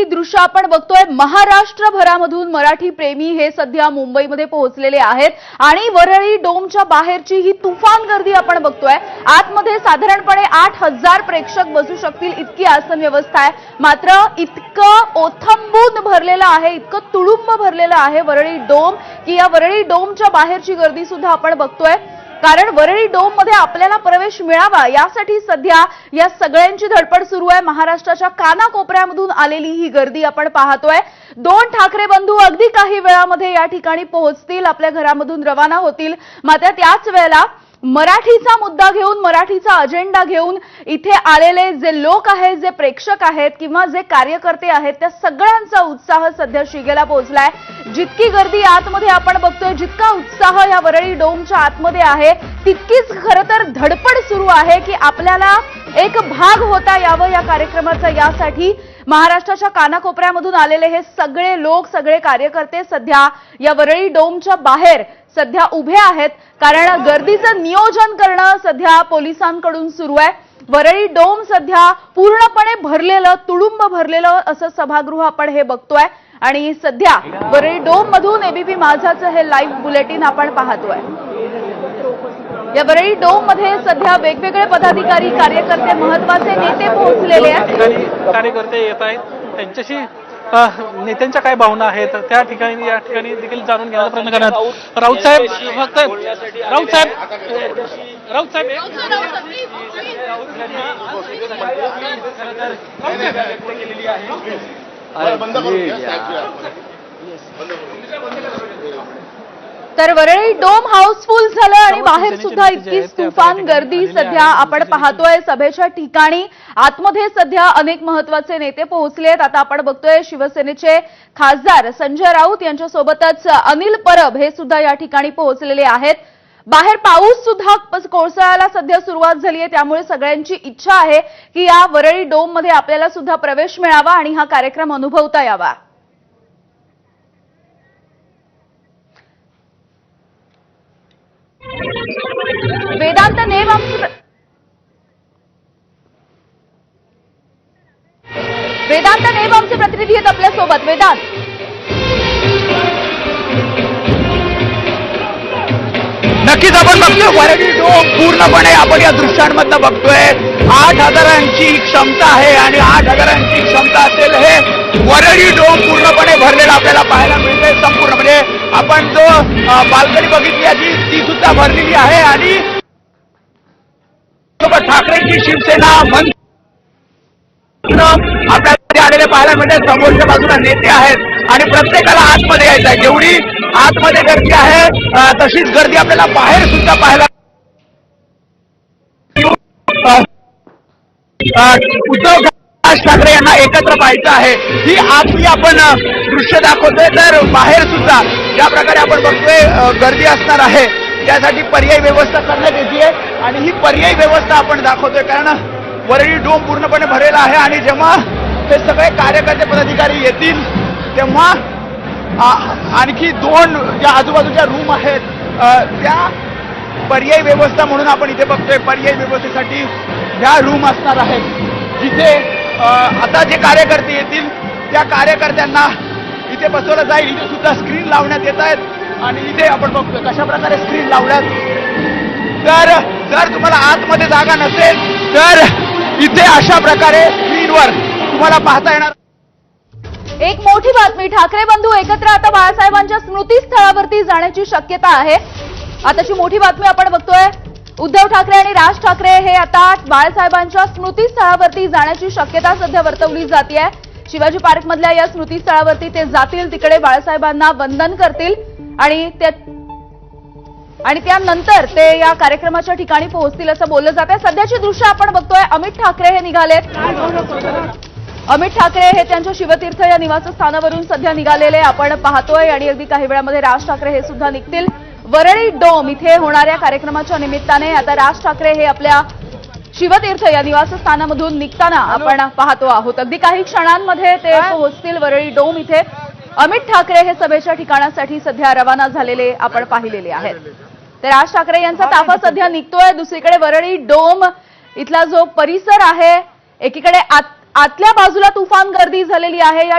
ही दृश्य आपण बघतोय. महाराष्ट्रभरामधून मराठी प्रेमी हे सध्या मुंबईमध्ये पोहोचलेले आहेत. आणि वरळी डोमच्या बाहेरची ही तुफान गर्दी आपण बघतोय. आतमध्ये साधारणपणे आठ हजार प्रेक्षक बसू शकतील. इतकी आसन व्यवस्था आहे. मात्र इतकं ओथंबून भरलेलं आहे इतकं तुडुंब भरलेलं आहे वरळी डोम की या वरळी डोमच्या बाहेरची गर्दी सुद्धा आपण बघतोय. कारण वरळी डोममध्ये आपल्याला प्रवेश मिळावा यासाठी सध्या या सगळ्यांची धडपड सुरू आहे. महाराष्ट्राच्या कानाकोपऱ्यामधून आलेली ही गर्दी आपण पाहतोय. दोन ठाकरे बंधू अगदी काही वेळामध्ये या ठिकाणी पोहोचतील आपल्या घरामधून रवाना होतील. मात्र त्याच वेळेला मराठीचा मुद्दा घेऊन मराठीचा अजेंडा घेऊन इथे आलेले जे लोक आहेत जे प्रेक्षक आहेत किंवा जे कार्यकर्ते आहेत त्या सगळ्यांचा उत्साह सध्या शिगेला पोहोचलाय. जितकी गर्दी आतमध्ये आपण बघतोय जितका उत्साह या वरळी डोमच्या आतमध्ये आहे तितकीच खरं तर धडपड सुरू आहे की आपल्याला एक भाग होता यावं या कार्यक्रमाचा. यासाठी महाराष्ट्राच्या कानाकोपऱ्यामधून आलेले हे सगळे लोक सगळे कार्यकर्ते सध्या या वरळी डोमच्या बाहेर सध्या उभे आहेत. कारण गर्दीचं नियोजन करणं सध्या पोलिसांकडून सुरू आहे. वरळी डोम सध्या पूर्णपणे भरलेलं तुडुंब भरलेलं असं सभागृह आपण हे बघतोय. आणि सध्या वरळी डोम मधून एबीपी माझाचं हे लाईव्ह बुलेटिन आपण पाहतोय. या वरळी डोममध्ये सध्या वेगवेगळे पदाधिकारी कार्यकर्ते महत्त्वाचे नेते पोहोचलेले आहेत. कार्यकर्ते येत आहेत. त्यांच्याशी नेत्यांच्या काय भावना आहेत? त्या ठिकाणी या ठिकाणी देखील जाणून घेण्याचा प्रयत्न करण्यात राऊत साहेब फक्त राऊत साहेब. राऊत साहेब तर वरळी डोम हाऊसफुल झालं आणि बाहेर सुद्धा इतकीच तुफान गर्दी सध्या आपण पाहतोय. सभेच्या ठिकाणी आतमध्ये सध्या अनेक महत्त्वाचे नेते पोहोचलेत आता आपण बघतोय शिवसेनेचे खासदार संजय राऊत यांच्यासोबतच अनिल परब हे सुद्धा या ठिकाणी पोहोचलेले आहेत. बाहेर पाऊस सुद्धा कोसळायला सध्या सुरुवात झाली आहे त्यामुळे सगळ्यांची इच्छा आहे की या वरळी डोममध्ये आपल्याला सुद्धा प्रवेश मिळावा आणि हा कार्यक्रम अनुभवता यावा. वेदांत नेम आमचे वेदांत नेम आमचे प्रतिनिधी आहेत आपल्यासोबत. वेदांत. नक्कीच आपण बघतोय. वरडी डोम पूर्णपणे आपण या दृश्यांमधनं बघतोय. आठ हजारांची क्षमता आहे आणि आठ हजारांची क्षमता असेल हे वरडी डोम पूर्णपणे भरलेलं आपल्याला पाहायला मिळतंय. संपूर्ण म्हणजे आपण जो बाल्कनी बघितली आहे ती सुद्धा भरलेली आहे आणि ठाकरेंची शिवसेना मन आपल्याला आलेले पाहायला मिळते समोरच्या बाजूला नेते आहेत आणि प्रत्येकाला आतमध्ये यायचं आहे जेवढी आतमध्ये गर्दी आहे. तशीच गर्दी आपल्याला बाहेर सुद्धा पाहायला उद्धव राज ठाकरे यांना एकत्र पाहायचं आहे. ही आतली आपण दृश्य दाखवतोय. तर बाहेर सुद्धा ज्या प्रकारे आपण बघतोय गर्दी असणार आहे त्यासाठी पर्यायी व्यवस्था करण्यात येते आणि ही पर्यायी व्यवस्था आपण दाखवतोय. कारण वरळी डोम पूर्णपणे भरलेला आहे. आणि जेव्हा हे सगळे कार्यकर्ते पदाधिकारी येतील तेव्हा आणखी दोन ज्या आजूबाजूच्या रूम आहेत त्या पर्यायी व्यवस्था म्हणून आपण इथे बघतोय. पर्यायी व्यवस्थेसाठी ह्या रूम असणार आहेत. जिथे आता जे कार्यकर्ते येतील त्या कार्यकर्त्यांना इथे बसवलं जाईल. इथे सुद्धा स्क्रीन लावण्यात येत आहेत. आणि इथे आपण बघतोय कशा प्रकारे स्क्रीन लावण्यात तर जर तुम्हाला आतमध्ये जागा नसेल तर इथे अशा प्रकारे स्क्रीनवर तुम्हाला पाहता येणार एक मोठी बातमी. ठाकरे बंधू एकत्र आता बाळासाहेबांच्या स्मृतीस्थळावरती जाण्याची शक्यता आहे. आताची मोठी बातमी आपण बघतोय. उद्धव ठाकरे आणि राज ठाकरे हे आता बाळासाहेबांच्या स्मृतीस्थळावरती जाण्याची शक्यता सध्या वर्तवली जाते शिवाजी पार्कमधल्या या स्मृतीस्थळावरती ते जातील तिकडे बाळासाहेबांना वंदन करतील आणि त्या आणि त्यानंतर ते या कार्यक्रमाच्या ठिकाणी पोहोचतील असं बोललं जात आहे सध्याची दृश्य आपण बघतोय. अमित ठाकरे हे निघालेत. अमित ठाकरे हे त्यांच्या शिवतीर्थ या निवासस्थानावरून सध्या निघालेले आपण पाहतोय आणि अगदी काही वेळामध्ये राज ठाकरे हे सुद्धा निघतील. वरळी डोम इथे होणाऱ्या कार्यक्रमाच्या निमित्ताने आता राज ठाकरे हे आपल्या शिवतीर्थ या निवासस्थानामधून निघताना आपण पाहतो आहोत. अगदी काही क्षणांमध्ये ते पोहोचतील वरळी डोम इथे. अमित ठाकरे हे सभेच्या ठिकाणासाठी सध्या रवाना झालेले आपण पाहिलेले आहेत. तर राज ठाकरे यांचा ताफा सध्या निघतोय. दुसरीकडे वरळी डोम इथला जो परिसर आहे एकीकडे आत आतल्या बाजूला तुफान गर्दी झालेली आहे. या